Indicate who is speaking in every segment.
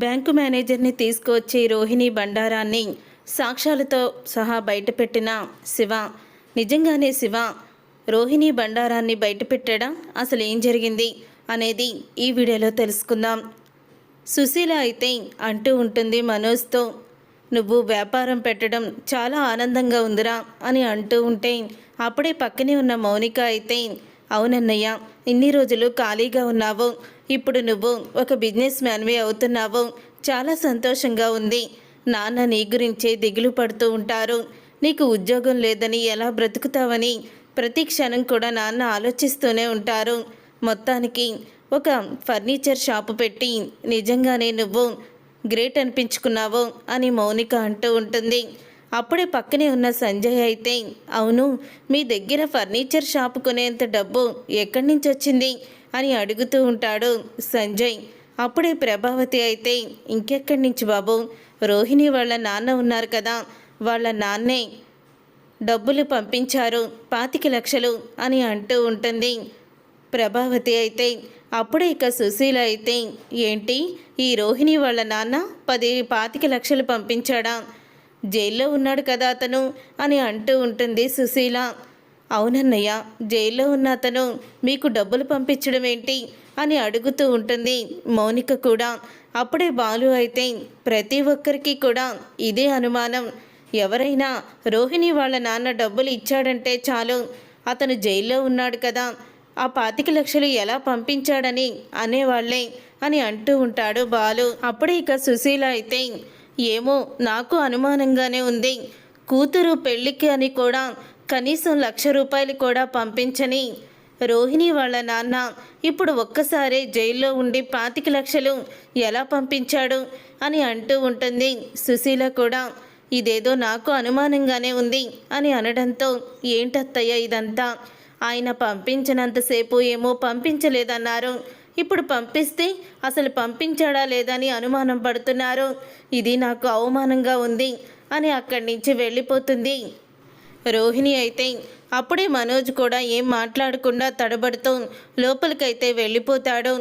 Speaker 1: Bank మేనేజర్ని తీసుకువచ్చి రోహిణి బండారాన్ని సాక్ష్యాలతో సహా బయటపెట్టిన శివ నిజంగానే శివ రోహిణి బండారాన్ని బయటపెట్టాడా అసలు ఏం జరిగింది అనేది ఈ వీడియోలో తెలుసుకుందాం. సుశీల అయితే అంటూ ఉంటుంది మనోజ్తో నువ్వు వ్యాపారం పెట్టడం చాలా ఆనందంగా ఉందిరా అని అంటూ ఉంటే అప్పుడే పక్కనే ఉన్న మౌనిక అయితే అవునన్నయ్య ఇన్ని రోజులు ఖాళీగా ఉన్నావు. ఇప్పుడు నువ్వు ఒక బిజినెస్ మ్యాన్వి అవుతున్నావు. చాలా సంతోషంగా ఉంది. నాన్న నీ గురించే దిగులు పడుతూ ఉంటారు. నీకు ఉద్యోగం లేదని ఎలా బ్రతుకుతావని ప్రతి క్షణం కూడా నాన్న ఆలోచిస్తూనే ఉంటారు. మొత్తానికి ఒక ఫర్నిచర్ షాపు పెట్టి నిజంగానే నువ్వు గ్రేట్ అనిపించుకున్నావు అని మౌనిక అంటూ ఉంటుంది. అప్పుడే పక్కనే ఉన్న సంజయ్ అయితే అవును మీ దగ్గర ఫర్నిచర్ షాప్ కొనేంత డబ్బు ఎక్కడి నుంచి వచ్చింది? అని అడుగుతూ ఉంటాడు సంజయ్. అప్పుడే ప్రభావతి అయితే ఇంకెక్కడి నుంచి బాబు? రోహిణి వాళ్ళ నాన్న ఉన్నారు కదా వాళ్ళ నాన్నే డబ్బులు పంపించారు పాతిక లక్షలు అని అంటూ ఉంటుంది. ప్రభావతి అయితే అప్పుడే ఇక సుశీల అయితే ఏంటి ఈ రోహిణి వాళ్ళ నాన్న పది పాతిక లక్షలు పంపించాడా? జైల్లో ఉన్నాడు కదా అతను అని అంటూ ఉంటుంది సుశీల. అవునన్నయ్య జైల్లో ఉన్న అతను మీకు డబ్బులు పంపించడం ఏంటి అని అడుగుతూ ఉంటుంది మౌనిక కూడా. అప్పుడే బాలు అయితే ప్రతి ఒక్కరికి కూడా ఇదే అనుమానం. ఎవరైనా రోహిణి వాళ్ళ నాన్న డబ్బులు ఇచ్చాడంటే చాలు అతను జైల్లో ఉన్నాడు కదా ఆ పాతిక లక్షలు ఎలా పంపించాడని అనేవాళ్ళే అని అంటూ ఉంటాడు బాలు. అప్పుడే ఇక సుశీల అయితే ఏమో నాకు అనుమానంగానే ఉంది. కూతురు పెళ్ళికి అని కూడా కనీసం లక్ష రూపాయలు కూడా పంపించని రోహిణి వాళ్ళ నాన్న ఇప్పుడు ఒక్కసారే జైల్లో ఉండి పాతిక లక్షలు ఎలా పంపించాడు అని అంటూ ఉంటుంది. సుశీల కూడా ఇదేదో నాకు అనుమానంగానే ఉంది అని అనడంతో ఏంటత్తయ్య ఇదంతా? ఆయన పంపించినంతసేపు ఏమో పంపించలేదన్నారు. ఇప్పుడు పంపిస్తే అసలు పంపించాడా లేదని అనుమానం పడుతున్నారు. ఇది నాకు అవమానంగా ఉంది అని అక్కడి నుంచి వెళ్ళిపోతుంది. రోహిణి అయితే అప్పుడే మనోజ్ కూడా ఏం మాట్లాడకుండా తడబడుతూ లోపలికైతే వెళ్ళిపోతాడు.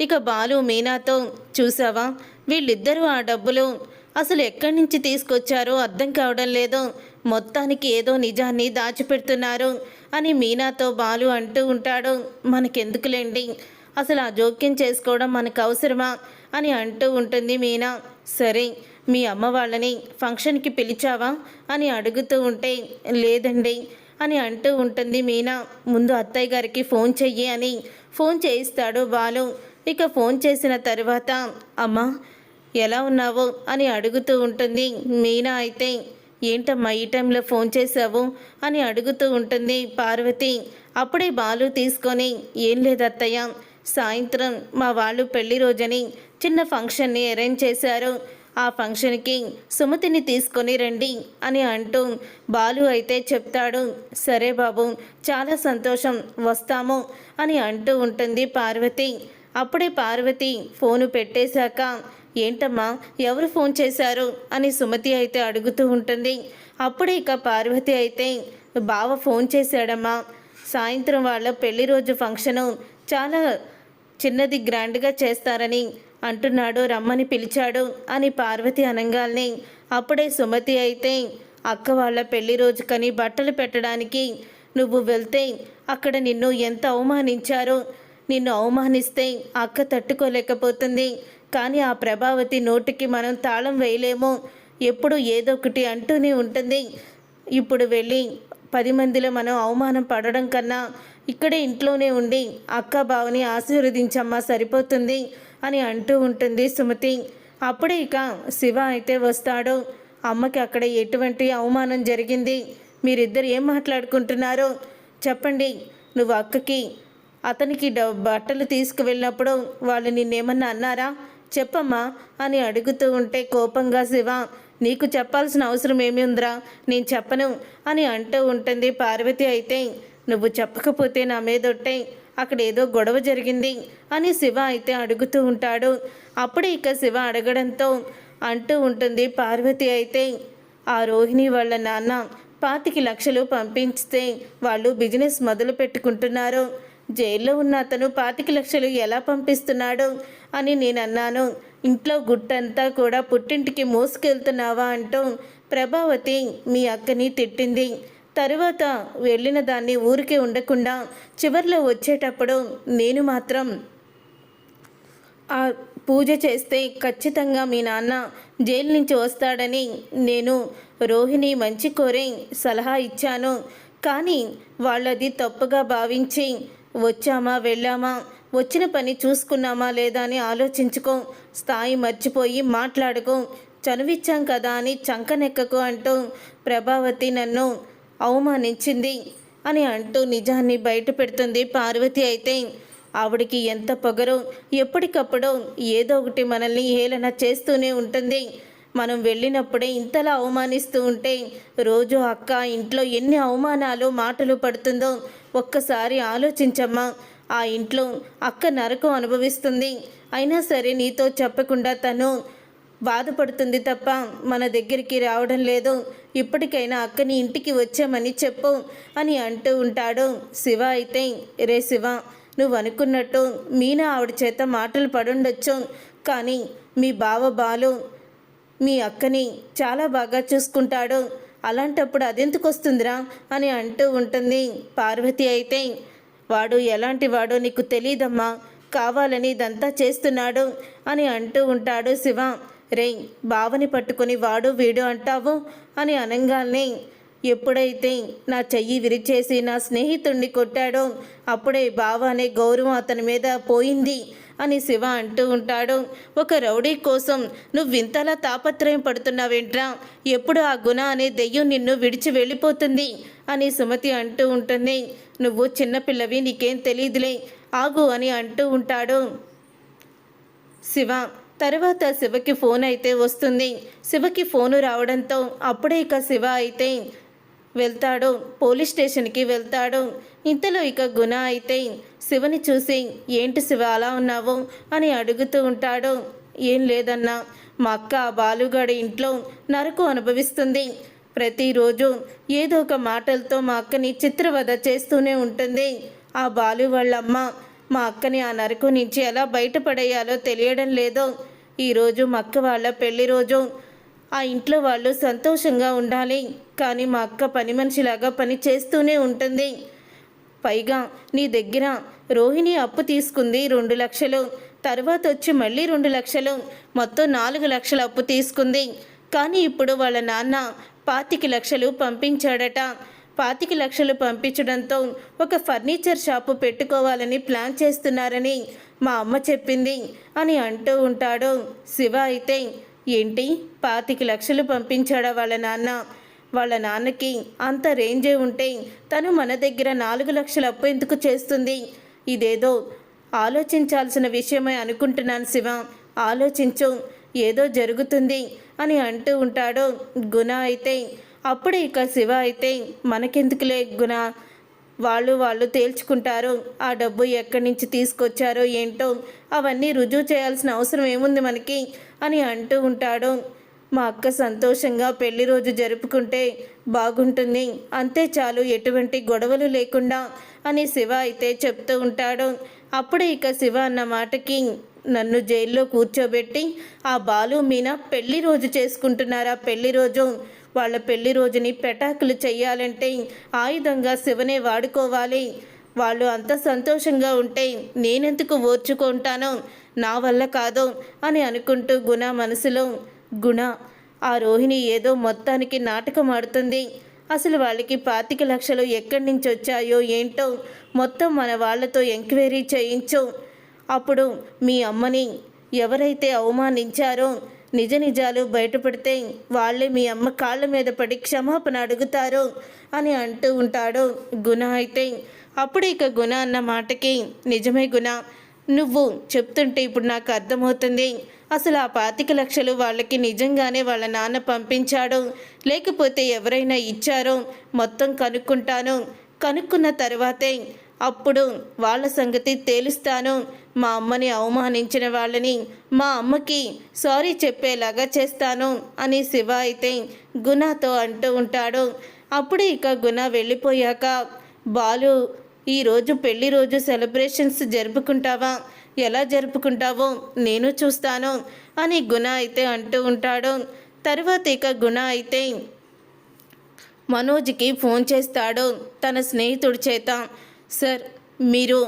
Speaker 1: ఇక బాలు మీనాతో చూసావా? వీళ్ళిద్దరూ ఆ డబ్బులు అసలు ఎక్కడి నుంచి తీసుకొచ్చారో అర్థం కావడం లేదు. మొత్తానికి ఏదో నిజాన్ని దాచిపెడుతున్నారు అని మీనాతో బాలు అంటూ ఉంటాడు. మనకెందుకులేండి? అసలు ఆ జోక్యం చేసుకోవడం మనకు అవసరమా అని అంటూ ఉంటుంది మీనా. సరే మీ అమ్మ వాళ్ళని ఫంక్షన్కి పిలిచావా అని అడుగుతూ ఉంటే లేదండి అని అంటూ ఉంటుంది మీనా. ముందు అత్తయ్య గారికి ఫోన్ చెయ్యి అని ఫోన్ చేయిస్తాడు బాలు. ఇక ఫోన్ చేసిన తర్వాత అమ్మ ఎలా ఉన్నావు అని అడుగుతూ ఉంటుంది మీనా అయితే. ఏంటమ్మా ఈ టైంలో ఫోన్ చేసావు అని అడుగుతూ ఉంటుంది పార్వతి. అప్పుడే బాలు తీసుకొని ఏం లేదు అత్తయ్య సాయంత్రం మా వాళ్ళు పెళ్ళి రోజని చిన్న ఫంక్షన్ని అరేంజ్ చేశారు. ఆ ఫంక్షన్కి సుమతిని తీసుకొని రండి అని అంటూ బాలు అయితే చెప్తాడు. సరే బాబు చాలా సంతోషం వస్తాము అని అంటూ ఉంటుంది పార్వతి. అప్పుడే పార్వతి ఫోను పెట్టేశాక ఏంటమ్మా ఎవరు ఫోన్ చేశారు? అని సుమతి అయితే అడుగుతూ ఉంటుంది. అప్పుడే ఇక పార్వతి అయితే బావ ఫోన్ చేశాడమ్మా. సాయంత్రం వాళ్ళ పెళ్ళి రోజు ఫంక్షను చాలా చిన్నది గ్రాండ్గా చేస్తారని అంటున్నాడు రమ్మని పిలిచాడు అని పార్వతి అనంగాల్ని. అప్పుడే సుమతి అయితే అక్క వాళ్ళ పెళ్ళి రోజుకని బట్టలు పెట్టడానికి నువ్వు వెళ్తే అక్కడ నిన్ను ఎంత అవమానించారో నిన్ను అవమానిస్తే అక్క తట్టుకోలేకపోతుంది. కానీ ఆ ప్రభావతి నోటికి మనం తాళం వేయలేము. ఎప్పుడు ఏదో ఒకటి అంటూనే ఉంటుంది. ఇప్పుడు వెళ్ళి పది మందిలో మనం అవమానం పడడం కన్నా ఇక్కడే ఇంట్లోనే ఉండి అక్క బావని ఆశీర్వదించమ్మా సరిపోతుంది అని అంటూ ఉంటుంది సుమతి. అప్పుడే ఇక శివ అయితే వస్తాడు. అమ్మకి అక్కడ ఎటువంటి అవమానం జరిగింది? మీరిద్దరు ఏం మాట్లాడుకుంటున్నారో చెప్పండి. నువ్వు అక్కకి అతనికి డ బట్టలు తీసుకువెళ్ళినప్పుడు వాళ్ళు నిన్నేమన్నా అన్నారా? చెప్పమ్మా అని అడుగుతూ ఉంటే కోపంగా శివ నీకు చెప్పాల్సిన అవసరం ఏమి ఉందిరా? నేను చెప్పను అని అంటూ ఉంటుంది పార్వతి అయితే. నువ్వు చెప్పకపోతే నా మీదొట్టే అక్కడ ఏదో గొడవ జరిగింది అని శివ అయితే అడుగుతూ ఉంటాడు. అప్పుడే ఇక శివ అడగడంతో అంటూ ఉంటుంది పార్వతి అయితే. ఆ రోహిణి వాళ్ళ నాన్న పాతికి లక్షలు పంపించితే వాళ్ళు బిజినెస్ మొదలు పెట్టుకుంటున్నారు. జైల్లో ఉన్న అతను పాతిక లక్షలు ఎలా పంపిస్తున్నాడు అని నేను అన్నాను ఇంట్లో గుట్టంతా కూడా పుట్టింటికి మోసుకెళ్తున్నావా అంటూ ప్రభావతి మీ అక్కని తిట్టింది. తరువాత వెళ్ళిన దాన్ని ఊరికే ఉండకుండా చివరిలో వచ్చేటప్పుడు నేను మాత్రం ఆ పూజ చేస్తే ఖచ్చితంగా మీ నాన్న జైలు నుంచి వస్తాడని నేను రోహిణి మంచి కోరే సలహా ఇచ్చాను. కానీ వాళ్ళది తప్పుగా భావించి వచ్చామా వెళ్ళామా వచ్చిన పని చూసుకున్నామా లేదా అని ఆలోచించుకో. స్థాయి మర్చిపోయి మాట్లాడుకో. చనువిచ్చాం కదా అని చంకనెక్కకు అంటూ ప్రభావతి నన్ను అవమానించింది అని అంటూ నిజాన్ని బయట పెడుతుంది పార్వతి అయితే. ఆవిడికి ఎంత పొగరో ఎప్పటికప్పుడు ఏదో ఒకటి మనల్ని హేళన చేస్తూనే ఉంటుంది. మనం వెళ్ళినప్పుడే ఇంతలా అవమానిస్తూ ఉంటే రోజు అక్క ఇంట్లో ఎన్ని అవమానాలు మాటలు పడుతుందో ఒక్కసారి ఆలోచించమ్మా. ఆ ఇంట్లో అక్క నరకం అనుభవిస్తుంది. అయినా సరే నీతో చెప్పకుండా తను బాధపడుతుంది తప్ప మన దగ్గరికి రావడం లేదు. ఇప్పటికైనా అక్కని ఇంటికి వచ్చామని చెప్పు అని అంటూ ఉంటాడు. శివ అయితే రే శివ నువ్వు అనుకున్నట్టు మీనా ఆవిడ చేత మాటలు పడుండొచ్చు. కానీ మీ బావ బాలు మీ అక్కని చాలా బాగా చూసుకుంటాడు. అలాంటప్పుడు అదెందుకు వస్తుందిరా? అని అంటూ ఉంటుంది. పార్వతి అయితే వాడు ఎలాంటి వాడో నీకు తెలియదమ్మా కావాలని ఇదంతా చేస్తున్నాడు అని అంటూ ఉంటాడు శివ. రే బావని పట్టుకుని వాడు వీడు అంటావు? అని అనగానే ఎప్పుడైతే నా చెయ్యి విరిచేసి నా స్నేహితుణ్ణి కొట్టాడో అప్పుడే బావ అనే గౌరవం అతని మీద పోయింది. అని శివ అంటూ ఉంటాడు. ఒక రౌడీ కోసం నువ్వు వింతలా తాపత్రయం పడుతున్నావేంట్రా? ఎప్పుడు ఆ గుణ అనే దెయ్యం నిన్ను విడిచి వెళ్ళిపోతుంది? అని సుమతి అంటూ ఉంటుంది. నువ్వు చిన్నపిల్లవి నీకేం తెలియదులే ఆగు అని అంటూ ఉంటాడు. శివ తర్వాత శివకి ఫోన్ అయితే వస్తుంది. శివకి ఫోను రావడంతో అప్పుడే ఇక శివ అయితే వెళ్తాడు. పోలీస్ స్టేషన్కి వెళ్తాడు. ఇంతలో ఇక గుణ అయితే శివని చూసి ఏంటి శివ అలా ఉన్నావు? అని అడుగుతూ ఉంటాడు. ఏం లేదన్నా మా అక్క ఆ బాలుగాడి ఇంట్లో నరకు అనుభవిస్తుంది. ప్రతిరోజు ఏదో ఒక మాటలతో మా అక్కని చిత్రవద చేస్తూనే ఉంటుంది. ఆ బాలు వాళ్ళమ్మ మా అక్కని ఆ నరకు నుంచి ఎలా బయటపడేయాలో తెలియడం లేదో. ఈరోజు మా అక్క వాళ్ళ పెళ్ళి రోజు. ఆ ఇంట్లో వాళ్ళు సంతోషంగా ఉండాలి. కానీ మా అక్క పని మనిషిలాగా పని చేస్తూనే ఉంటుంది. పైగా నీ దగ్గర రోహిణి అప్పు తీసుకుంది రెండు లక్షలు. తర్వాత వచ్చి మళ్ళీ రెండు లక్షలు. మొత్తం నాలుగు లక్షల అప్పు తీసుకుంది. కానీ ఇప్పుడు వాళ్ళ నాన్న పాతిక లక్షలు పంపించాడట. పాతిక లక్షలు పంపించడంతో ఒక ఫర్నిచర్ షాపు పెట్టుకోవాలని ప్లాన్ చేస్తున్నారని మా అమ్మ చెప్పింది అని అంటూ ఉంటాడు శివ అయితే. ఏంటి? పాతిక లక్షలు పంపించాడా వాళ్ళ నాన్న? వాళ్ళ నాన్నకి అంత రేంజే ఉంటే తను మన దగ్గర నాలుగు లక్షల అప్పు ఎందుకు చేస్తుంది? ఇదేదో ఆలోచించాల్సిన విషయమే అనుకుంటున్నాను శివ. ఆలోచించు ఏదో జరుగుతుంది అని అంటూ ఉంటాడు గుణ అయితే. అప్పుడే ఇక శివ అయితే మనకెందుకులే గుణ? వాళ్ళు వాళ్ళు తేల్చుకుంటారు ఆ డబ్బు ఎక్కడి నుంచి తీసుకొచ్చారో ఏంటో అవన్నీ రుజువు చేయాల్సిన అవసరం ఏముంది మనకి? అని అంటూ ఉంటాడు మా అక్క సంతోషంగా పెళ్ళి రోజు జరుపుకుంటే బాగుంటుంది. అంతే చాలు ఎటువంటి గొడవలు లేకుండా అని శివ అయితే చెప్తూ ఉంటాడు. అప్పుడే ఇక శివ అన్న మాటకి నన్ను జైల్లో కూర్చోబెట్టి ఆ బాలు మీన పెళ్ళి రోజు చేసుకుంటున్నారా? పెళ్ళి రోజు వాళ్ళ పెళ్ళి రోజుని పెటాకులు చేయాలంటే ఆయుధంగా శివనే వాడుకోవాలి. వాళ్ళు అంత సంతోషంగా ఉంటే నేనెందుకు ఓర్చుకుంటాను? నా వల్ల కాదు అని అనుకుంటూ గుణ మనసులో గుణ. ఆ రోహిణి ఏదో మొత్తానికి నాటకం ఆడుతుంది. అసలు వాళ్ళకి పాతిక లక్షలు ఎక్కడి నుంచి వచ్చాయో ఏంటో మొత్తం మన వాళ్ళతో ఎంక్వైరీ చేయించు. అప్పుడు మీ అమ్మని ఎవరైతే అవమానించారో నిజ నిజాలు బయటపడితే వాళ్ళే మీ అమ్మ కాళ్ళ మీద పడి క్షమాపణ అడుగుతారు అని అంటూ ఉంటాడు గుణ అయితే. అప్పుడు ఇక గుణ అన్న మాటకి నిజమే గుణ. నువ్వు చెప్తుంటే ఇప్పుడు నాకు అర్థమవుతుంది. అసలు ఆ పాతిక లక్షలు వాళ్ళకి నిజంగానే వాళ్ళ నాన్న పంపించాడు. లేకపోతే ఎవరైనా ఇచ్చారో మొత్తం కనుక్కుంటాను. కనుక్కున్న తర్వాతే అప్పుడు వాళ్ళ సంగతి తేలుస్తాను. మా అమ్మని అవమానించిన వాళ్ళని మా అమ్మకి సారీ చెప్పేలాగా చేస్తాను అని శివ అయితే గుణతో అంటూ ఉంటాడు. అప్పుడు ఇక గుణ వెళ్ళిపోయాక బాలు ఈరోజు పెళ్ళి రోజు సెలబ్రేషన్స్ జరుపుకుంటావా? ఎలా జరుపుకుంటావో నేను చూస్తాను అని గుణ అయితే అంటూ ఉంటాడు. తర్వాత ఇక గుణ అయితే మనోజ్కి ఫోన్ చేస్తాడు తన స్నేహితుడి చేత. సార్ మీరు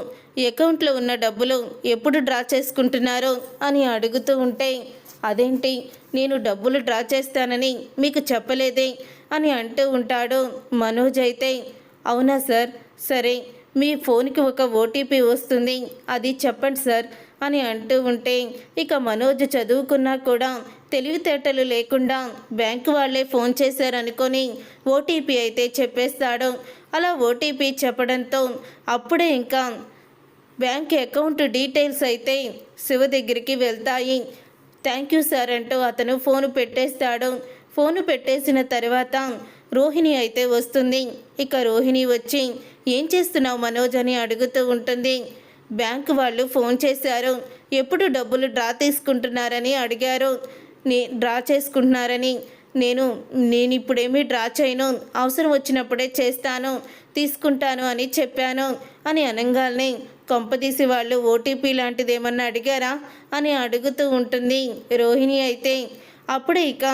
Speaker 1: అకౌంట్లో ఉన్న డబ్బులు ఎప్పుడు డ్రా చేసుకుంటున్నారు? అని అడుగుతూ ఉంటే అదేంటి? నేను డబ్బులు డ్రా చేస్తానని మీకు చెప్పలేదే? అని అంటూ ఉంటాడు మనోజ్ అయితే. అవునా సార్? సరే మీ ఫోన్కి ఒక ఓటీపీ వస్తుంది. అది చెప్పండి సార్ అని అంటూ ఉంటే ఇక మనోజ్ చదువుకున్నా కూడా తెలివితేటలు లేకుండా బ్యాంకు వాళ్ళే ఫోన్ చేశారనుకొని ఓటీపీ అయితే చెప్పేస్తాడు. అలా ఓటీపీ చెప్పడంతో అప్పుడే ఇంకా బ్యాంక్ అకౌంట్ డీటెయిల్స్ అయితే శివ దగ్గరికి వెళ్తాయి. థ్యాంక్ యూ సార్ అంటూ అతను ఫోను పెట్టేస్తాడు. ఫోను పెట్టేసిన తర్వాత రోహిణి అయితే వస్తుంది. ఇక రోహిణి వచ్చి ఏం చేస్తున్నావు మనోజ్ అని అడుగుతూ ఉంటుంది. బ్యాంకు వాళ్ళు ఫోన్ చేశారు. ఎప్పుడు డబ్బులు డ్రా తీసుకుంటున్నారని అడిగారు. నే డ్రా చేసుకుంటున్నారని. నేను నేను ఇప్పుడేమీ డ్రా చేయను. అవసరం వచ్చినప్పుడే చేస్తాను. తీసుకుంటాను అని చెప్పాను. అని అనగానే కొంపదీసి వాళ్ళు ఓటీపీ లాంటిది ఏమన్నా అడిగారా? అని అడుగుతూ ఉంటుంది. రోహిణి అయితే అప్పుడే ఇక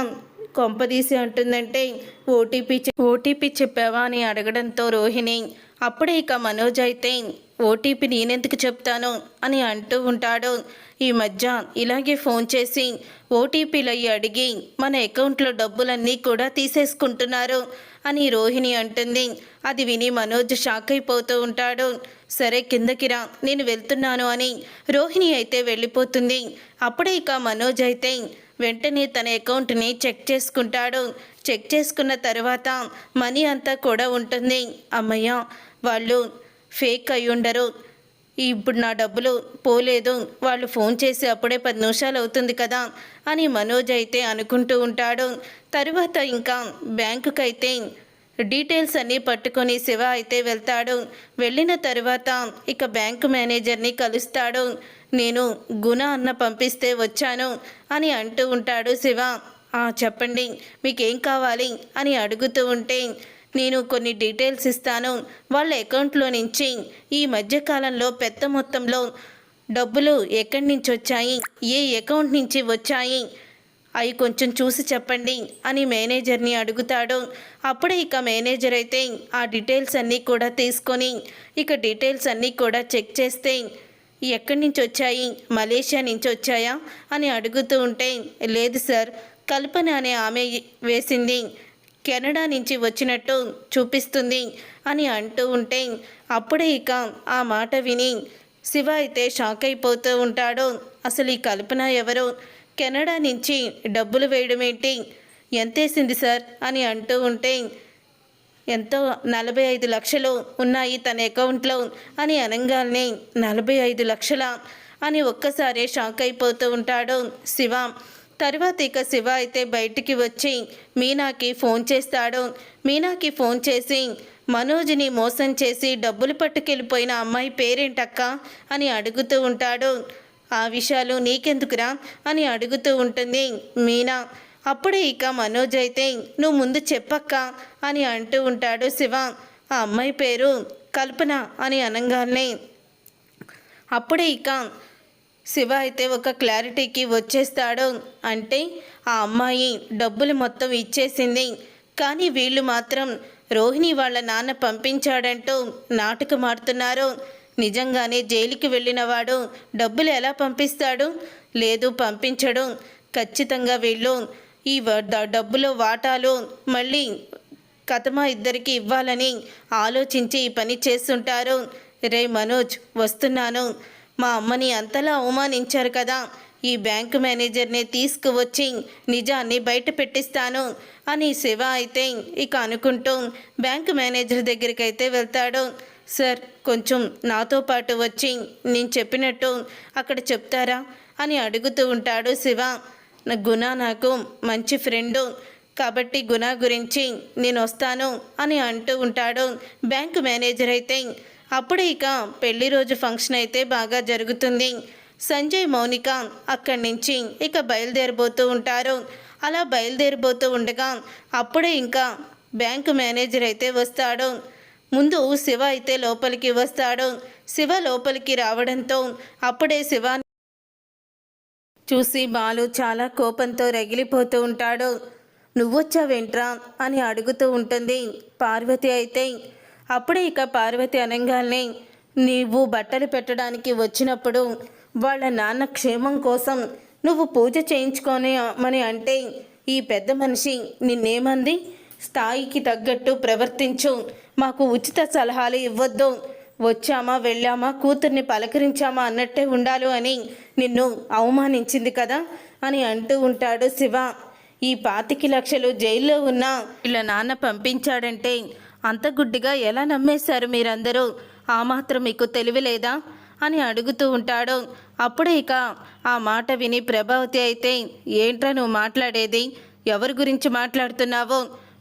Speaker 1: కొంపదీసి అంటుందంటే ఓటీపీ ఓటీపీ చెప్పావా? అని అడగడంతో రోహిణి అప్పుడే ఇక మనోజ్ అయితే ఓటీపీ నేనెందుకు చెప్తాను అని అంటూ ఉంటాడు. ఈ మధ్య ఇలాగే ఫోన్ చేసి ఓటీపీలు అయ్యి అడిగి మన అకౌంట్లో డబ్బులన్నీ కూడా తీసేసుకుంటున్నారు అని రోహిణి అంటుంది. అది విని మనోజ్ షాక్ అయిపోతూ ఉంటాడు. సరే కిందకి రా నేను వెళ్తున్నాను అని రోహిణి అయితే వెళ్ళిపోతుంది. అప్పుడే ఇక మనోజ్ అయితే వెంటనే తన అకౌంట్ని చెక్ చేసుకుంటాడు. చెక్ చేసుకున్న తర్వాత మనీ అంతా కూడా ఉంటుంది. అమ్మయ్య వాళ్ళు ఫేక్ అయి ఉండరు. ఇప్పుడు నా డబ్బులు పోలేదు. వాళ్ళు ఫోన్ చేసి అప్పుడే పది నిమిషాలు అవుతుంది కదా అని మనోజ్ అయితే అనుకుంటూ ఉంటాడు. తరువాత ఇంకా బ్యాంకుకి అయితే డీటెయిల్స్ అన్నీ పట్టుకొని శివ అయితే వెళ్తాడు. వెళ్ళిన తర్వాత ఇక బ్యాంకు మేనేజర్ని కలుస్తాడు. నేను గుణ అన్న పంపిస్తే వచ్చాను అని అంటూ ఉంటాడు శివ. "ఆ, చెప్పండి మీకేం కావాలి? అని అడుగుతూ ఉంటే నేను కొన్ని డీటెయిల్స్ ఇస్తాను. వాళ్ళ అకౌంట్లో నుంచి ఈ మధ్యకాలంలో పెద్ద మొత్తంలో డబ్బులు ఎక్కడి నుంచి వచ్చాయి? ఏ అకౌంట్ నుంచి వచ్చాయి? అవి కొంచెం చూసి చెప్పండి అని మేనేజర్ని అడుగుతాడు. అప్పుడే ఇక మేనేజర్ అయితే ఆ డీటెయిల్స్ అన్నీ కూడా తీసుకొని ఇక డీటెయిల్స్ అన్నీ కూడా చెక్ చేస్తే ఎక్కడి నుంచి వచ్చాయి? మలేషియా నుంచి వచ్చాయా? అని అడుగుతూ ఉంటే లేదు సార్ కల్పన అనే ఆమె వేసింది. కెనడా నుంచి వచ్చినట్టు చూపిస్తుంది అని అంటూ ఉంటే అప్పుడే ఇక ఆ మాట విని శివ అయితే షాక్ అయిపోతూ ఉంటాడు. అసలు ఈ కల్పన ఎవరు? కెనడా నుంచి డబ్బులు వేయడం ఏంటి ఎంతేసింది సార్? అని అంటూ ఉంటే ఎంతో నలభై ఐదు లక్షలు ఉన్నాయి తన అకౌంట్లో అని అనగానే నలభై ఐదు లక్షల అని ఒక్కసారి షాక్ అయిపోతూ ఉంటాడు శివ. తర్వాత ఇక శివ అయితే బయటికి వచ్చి మీనాకి ఫోన్ చేస్తాడు. మీనాకి ఫోన్ చేసి మనోజ్ని మోసం చేసి డబ్బులు పట్టుకెళ్ళిపోయిన అమ్మాయి పేరేంటక్క? అని అడుగుతూ ఉంటాడు. ఆ విషయాలు నీకెందుకురా? అని అడుగుతూ ఉంటుంది మీనా. అప్పుడే ఇక మనోజ్ అయితే నువ్వు ముందు చెప్పక్క అని అంటూ ఉంటాడు శివ. ఆ అమ్మాయి పేరు కల్పన అని అనగానే. అప్పుడే ఇక శివ అయితే ఒక క్లారిటీకి వచ్చేస్తాడు. అంటే ఆ అమ్మాయి డబ్బులు మొత్తం ఇచ్చేసింది. కానీ వీళ్ళు మాత్రం రోహిణి వాళ్ళ నాన్న పంపించాడంటూ నాటకం ఆడుతున్నారు. నిజంగానే జైలుకి వెళ్ళిన వాడు డబ్బులు ఎలా పంపిస్తాడు? లేదు పంపించడు. ఖచ్చితంగా వీళ్ళు ఈ వ- డబ్బులో వాటాలు మళ్ళీ కథమా ఇద్దరికి ఇవ్వాలని ఆలోచించి ఈ పని చేస్తుంటారు. రే మనోజ్ వస్తున్నాను. మా అమ్మని అంతలా అవమానించారు కదా. ఈ బ్యాంకు మేనేజర్ని తీసుకువచ్చి నిజాన్ని బయట పెట్టిస్తాను అని శివ అయితే ఇక అనుకుంటూ బ్యాంకు మేనేజర్ దగ్గరికి అయితే వెళ్తాడు. సార్ కొంచెం నాతో పాటు వచ్చి నేను చెప్పినట్టు అక్కడ చెప్తారా అని అడుగుతూ ఉంటాడు శివ. నా గుణ నాకు మంచి ఫ్రెండు. కాబట్టి గుణ గురించి నేను వస్తాను అని అంటూ ఉంటాడు బ్యాంకు మేనేజర్ అయితే. అప్పుడు ఇక పెళ్ళి రోజు ఫంక్షన్ అయితే బాగా జరుగుతుంది. సంజయ్ మౌనిక అక్కడి నుంచి ఇక బయలుదేరబోతూ ఉంటారు. అలా బయలుదేరిపోతూ ఉండగా అప్పుడే ఇంకా బ్యాంకు మేనేజర్ అయితే వస్తాడు. ముందు శివ అయితే లోపలికి వస్తాడు. శివ లోపలికి రావడంతో అప్పుడే శివ చూసి బాలు చాలా కోపంతో రగిలిపోతూ ఉంటాడు. నువ్వొచ్చావేంట్రా? అని అడుగుతూ ఉంటుంది పార్వతి అయితే. అప్పుడే ఇక పార్వతి అనగానే నీవు బట్టలు పెట్టడానికి వచ్చినప్పుడు వాళ్ళ నాన్న క్షేమం కోసం నువ్వు పూజ చేయించుకొని మని అంటే ఈ పెద్ద మనిషి నిన్నేమంది? స్థాయికి తగ్గట్టు ప్రవర్తించు. మాకు ఉచిత సలహాలు ఇవ్వద్దు. వచ్చామా వెళ్ళామా కూతుర్ని పలకరించామా అన్నట్టే ఉండాలి అని నిన్ను అవమానించింది కదా అని అంటూ ఉంటాడు శివ. ఈ పాతికి లక్షలు జైల్లో ఉన్నా ఇలా నాన్న పంపించాడంటే అంత గుడ్డిగా ఎలా నమ్మేశారు మీరందరూ? ఆ మాత్రం మీకు తెలివి లేదా అని అడుగుతూ ఉంటాడు. అప్పుడే ఇక ఆ మాట విని ప్రభావతి అయితే ఏంట్రా నువ్వు మాట్లాడేది? ఎవరి గురించి మాట్లాడుతున్నావో?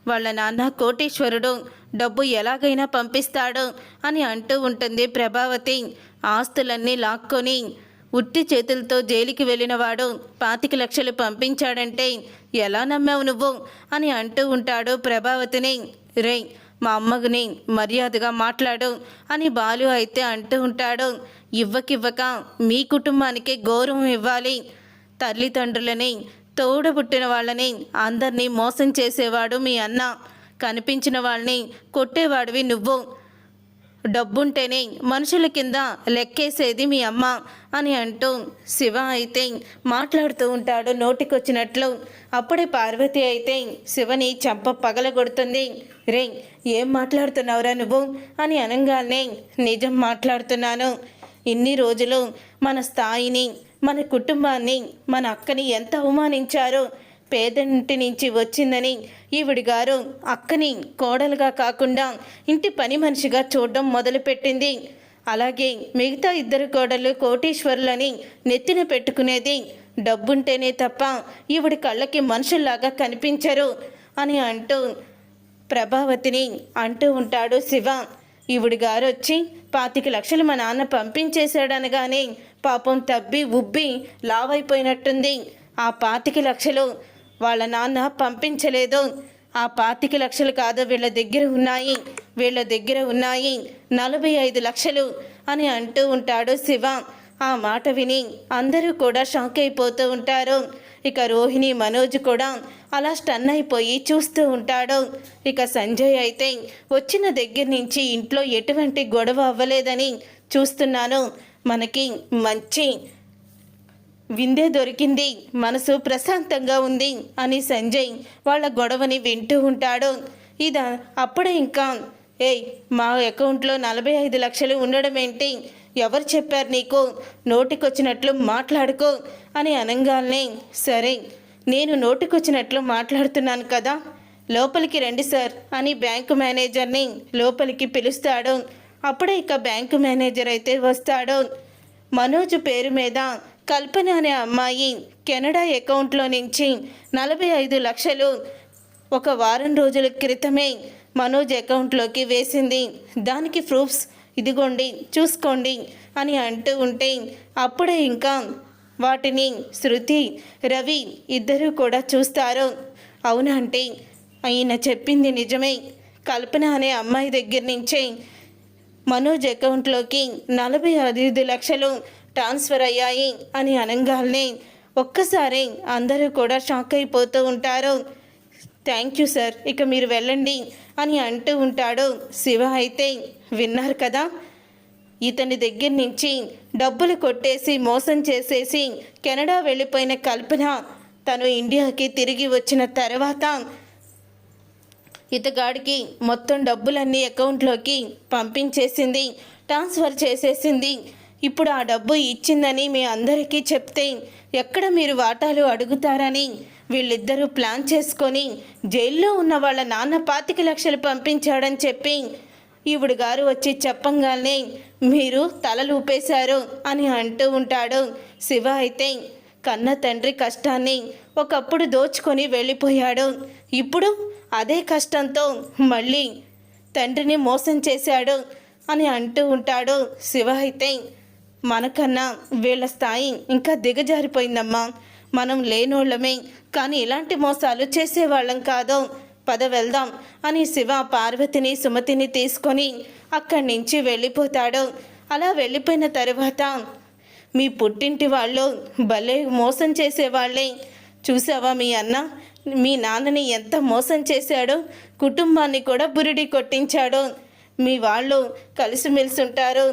Speaker 1: వాళ్ళ నాన్న కోటేశ్వరుడు డబ్బు ఎలాగైనా పంపిస్తాడు అని అంటూ ఉంటుంది ప్రభావతి. ఆస్తులన్నీ లాక్కొని ఉట్టి చేతులతో జైలుకి వెళ్ళినవాడు పాతిక లక్షలు పంపించాడంటే ఎలా నమ్మావు నువ్వు? అని అంటూ ఉంటాడు ప్రభావతిని. రే మా అమ్మగుని మర్యాదగా మాట్లాడు అని బాలు అయితే అంటూ ఉంటాడు. ఇవ్వకివ్వక మీ కుటుంబానికి గౌరవం ఇవ్వాలి. తల్లిదండ్రులని తోడబుట్టిన వాళ్ళని అందరినీ మోసం చేసేవాడు మీ అన్న. కనిపించిన వాళ్ళని కొట్టేవాడివి నువ్వు. డబ్బుంటేనే మనుషుల కింద లెక్కేసేది మీ అమ్మ అని అంటూ శివ అయితే మాట్లాడుతూ ఉంటాడు నోటికొచ్చినట్లు. అప్పుడే పార్వతి అయితే శివని చంప పగలగొడుతుంది. రే ఏం మాట్లాడుతున్నావురా నువ్వు? అని అనగానే నిజం మాట్లాడుతున్నాను. ఇన్ని రోజులు మన స్థాయిని మన కుటుంబాన్ని మన అక్కని ఎంత అవమానించారో పేదంటి నుంచి వచ్చిందని ఈవిడి గారు అక్కని కోడలుగా కాకుండా ఇంటి పని మనిషిగా చూడడం మొదలుపెట్టింది. అలాగే మిగతా ఇద్దరు కోడలు కోటీశ్వరులని నెత్తిన పెట్టుకునేది. డబ్బుంటేనే తప్ప ఈవిడి కళ్ళకి మనుషుల్లాగా కనిపించరు అని అంటూ ప్రభావతిని అంటూ ఉంటాడు శివ. ఈవిడి గారు వచ్చి పాతిక లక్షలు మా నాన్న పంపించేశాడనగానే పాపం తబ్బి ఉబ్బి లావైపోయినట్టుంది. ఆ పాతిక లక్షలు వాళ్ళ నాన్న పంపించలేదు. ఆ పాతిక లక్షలు కాదు వీళ్ళ దగ్గర ఉన్నాయి. వీళ్ళ దగ్గర ఉన్నాయి. నలభై ఐదు లక్షలు అని అంటూ ఉంటాడు శివ. ఆ మాట విని అందరూ కూడా షాక్ అయిపోతూ ఉంటారు. ఇక రోహిణి మనోజ్ కూడా అలా స్టన్ అయిపోయి చూస్తూ ఉంటాడు. ఇక సంజయ్ అయితే వచ్చిన దగ్గర నుంచి ఇంట్లో ఎటువంటి గొడవ అవ్వలేదని చూస్తున్నాను. మనకి మంచి విందే దొరికింది మనసు ప్రశాంతంగా ఉంది అని సంజయ్ వాళ్ళ గొడవని వింటూ ఉంటాడు. ఇద అప్పుడే ఇంకా ఏయ్ మా అకౌంట్లో నలభై ఐదు లక్షలు ఉండడం ఏంటి? ఎవరు చెప్పారు నీకు? నోటికొచ్చినట్లు మాట్లాడుకో అని అనగానే సరే నేను నోటికొచ్చినట్లు మాట్లాడుతున్నాను కదా లోపలికి రండి సార్ అని బ్యాంకు మేనేజర్ని లోపలికి పిలుస్తాడు. అప్పుడే ఇక బ్యాంకు మేనేజర్ అయితే వస్తాడు. మనోజ్ పేరు మీద కల్పన అనే అమ్మాయి కెనడా అకౌంట్లో నుంచి నలభై ఐదు లక్షలు ఒక వారం రోజుల క్రితమే మనోజ్ అకౌంట్లోకి వేసింది. దానికి ప్రూఫ్స్ ఇదిగోండి చూసుకోండి అని అంటూ ఉంటే అప్పుడే ఇంకా వాటిని శృతి రవి ఇద్దరూ కూడా చూస్తారు. అవునంటే ఆయన చెప్పింది నిజమే. కల్పన అనే అమ్మాయి దగ్గర నుంచే మనోజ్ అకౌంట్లోకి నలభై ఐదు లక్షలు ట్రాన్స్ఫర్ అయ్యాయి అని అనగానే ఒక్కసారి అందరూ కూడా షాక్ అయిపోతూ ఉంటారు. థ్యాంక్ యూ సార్ ఇక మీరు వెళ్ళండి అని అంటూ ఉంటాడు శివ. అయితే విన్నారు కదా ఇతని దగ్గర నుంచి డబ్బులు కొట్టేసి మోసం చేసేసి కెనడా వెళ్ళిపోయిన కల్పన తను ఇండియాకి తిరిగి వచ్చిన తర్వాత ఇతగాడికి మొత్తం డబ్బులన్నీ అకౌంట్లోకి పంపించేసింది. ట్రాన్స్ఫర్ చేసేసింది. ఇప్పుడు ఆ డబ్బు ఇచ్చిందని మీ అందరికీ చెప్తే ఎక్కడ మీరు వాటాలు అడుగుతారని? వీళ్ళిద్దరూ ప్లాన్ చేసుకొని జైల్లో ఉన్న వాళ్ళ నాన్న పాతిక లక్షలు పంపించాడని చెప్పి ఈవిడ గారు వచ్చి చెప్పంగానే మీరు తలలు ఊపేశారు అని అంటూ ఉంటాడు. శివ అయితే కన్న తండ్రి కష్టాన్ని ఒకప్పుడు దోచుకొని వెళ్ళిపోయాడు. ఇప్పుడు అదే కష్టంతో మళ్ళీ తండ్రిని మోసం చేశాడు అని అంటూ ఉంటాడు శివ అయితే. మనకన్నా వీళ్ళ స్థాయి ఇంకా దిగజారిపోయిందమ్మా. మనం లేనోళ్ళమే కానీ ఇలాంటి మోసాలు చేసేవాళ్ళం కాదు. పద వెళ్దాం అని శివ పార్వతిని సుమతిని తీసుకొని అక్కడి నుంచి వెళ్ళిపోతాడు. అలా వెళ్ళిపోయిన తర్వాత మీ పుట్టింటి వాళ్ళు భలే మోసం చేసేవాళ్ళే. చూసావా మీ అన్న? మీ నాన్నని ఎంత మోసం చేశాడో కుటుంబాన్ని కూడా బురిడి కొట్టించాడు మీ వాళ్ళు కలిసిమెలిసి ఉంటారు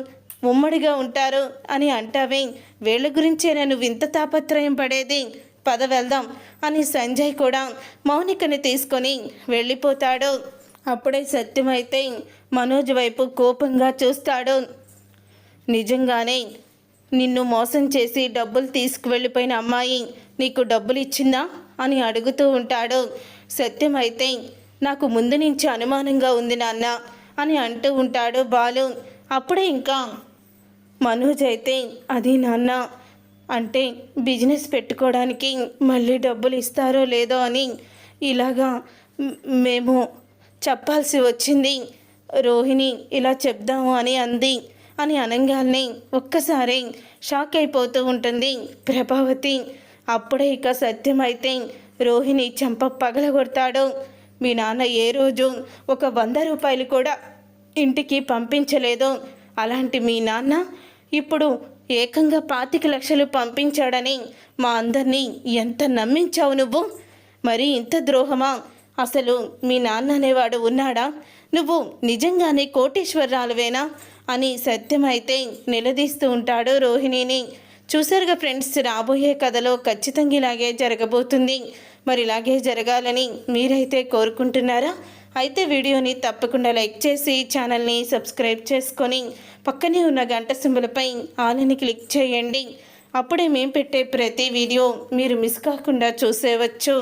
Speaker 1: ఉమ్మడిగా ఉంటారు అని అంటావే. వీళ్ళ గురించే నేను వింత తాపత్రయం పడేది? పద వెళ్దాం అని సంజయ్ కూడా మౌనికని తీసుకొని వెళ్ళిపోతాడు. అప్పుడే సత్యమైతే మనోజ్ వైపు కోపంగా చూస్తాడు. నిజంగానే నిన్ను మోసం చేసి డబ్బులు తీసుకువెళ్ళిపోయిన అమ్మాయి నీకు డబ్బులు ఇచ్చిందా అని అడుగుతూ ఉంటాడు. సత్యం అయితే నాకు ముందు నుంచి అనుమానంగా ఉంది నాన్న అని అంటూ ఉంటాడు బాలు. అప్పుడే ఇంకా మనోజ్ అయితే అది నాన్న అంటే బిజినెస్ పెట్టుకోవడానికి మళ్ళీ డబ్బులు ఇస్తారో లేదో అని ఇలాగా మేము చెప్పాల్సి వచ్చింది. రోహిణి ఇలా చెప్దాము అని అంది. అని అనగానే ఒక్కసారి షాక్ అయిపోతూ ఉంటుంది ప్రభావతి. అప్పుడే ఇక సత్యమైతే రోహిణి చెంప పగలగొడతాడు. మీ నాన్న ఏ రోజు ఒక వంద రూపాయలు కూడా ఇంటికి పంపించలేదు. అలాంటి మీ నాన్న ఇప్పుడు ఏకంగా పాతిక లక్షలు పంపించాడని మా అందరినీ ఎంత నమ్మించావు నువ్వు? మరి ఇంత ద్రోహమా? అసలు మీ నాన్న అనేవాడు ఉన్నాడా? నువ్వు నిజంగానే కోటేశ్వరరాలువేనా అని సత్యమైతే నిలదీస్తూ ఉంటాడు రోహిణిని. చూసారుగా ఫ్రెండ్స్ రాబోయే కథలో ఖచ్చితంగా ఇలాగే జరగబోతుంది. మరి ఇలాగే జరగాలని మీరైతే కోరుకుంటున్నారా? అయితే వీడియోని తప్పకుండా లైక్ చేసి ఛానల్ని సబ్స్క్రైబ్ చేసుకొని పక్కనే ఉన్న గంట సింబలపై ఆలని క్లిక్ చేయండి. అప్పుడే మేము పెట్టే ప్రతి వీడియో మీరు మిస్ కాకుండా చూసేవచ్చు.